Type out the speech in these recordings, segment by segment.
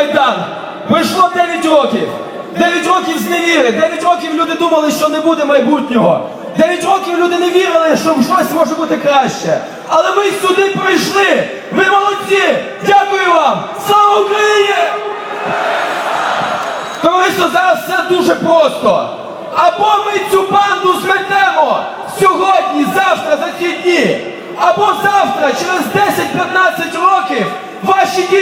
Майдан. Пройшло 9 років. 9 років зневіри. 9 років люди думали, що не буде майбутнього. 9 років люди не вірили, що щось може бути краще. Але ви сюди прийшли. Ви молодці! Дякую вам! Слава Україні! Товариство, зараз все дуже просто. Або ми цю банду зметемо сьогодні, завтра, за ці дні. Або завтра, через 10-15 років,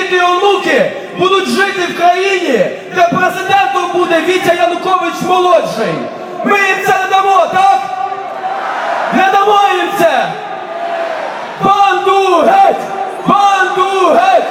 діти і онуки будуть жити в країні, де президентом буде Вітя Янукович молодший. Ми їм це не дамо, так? Не дамо їм це! Банду геть! Банду геть!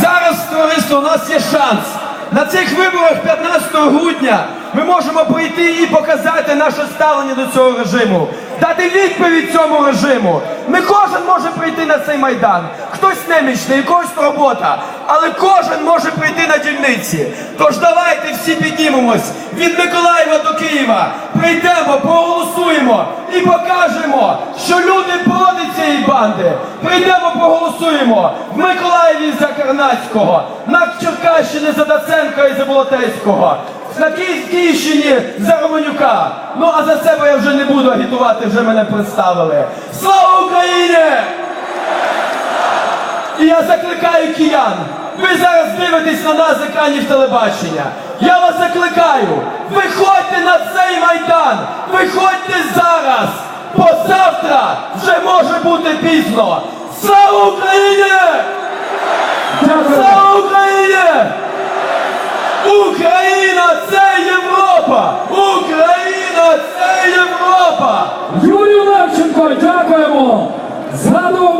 Зараз, товариство, у нас є шанс. На цих виборах 15 грудня ми можемо прийти і показати наше ставлення до цього режиму, дати відповідь цьому режиму. Не кожен може прийти на цей майдан. Хтось немічний, когось робота, але кожен може прийти на дільниці. Тож давайте всі піднімемось від Миколаєва до Києва. Прийдемо, проголосуємо і покажемо, що люди проти цієї банди. Прийдемо, проголосуємо в Миколаєві за Карнацького, на Черкащині за Даценка і за Болотецького, на Київ- Київщині за Романюка. Ну а за себе я вже не буду агітувати, вже мене представили. Слава Україні! І я закликаю киян. Ви зараз дивитесь на нас з екранів телебачення. Я вас закликаю. Виходьте на цей майдан. Виходьте зараз. Бо завтра вже може бути пізно. Слава Україні! Слава Україні! Україна це Європа! Юрій Левченко, дякуємо! За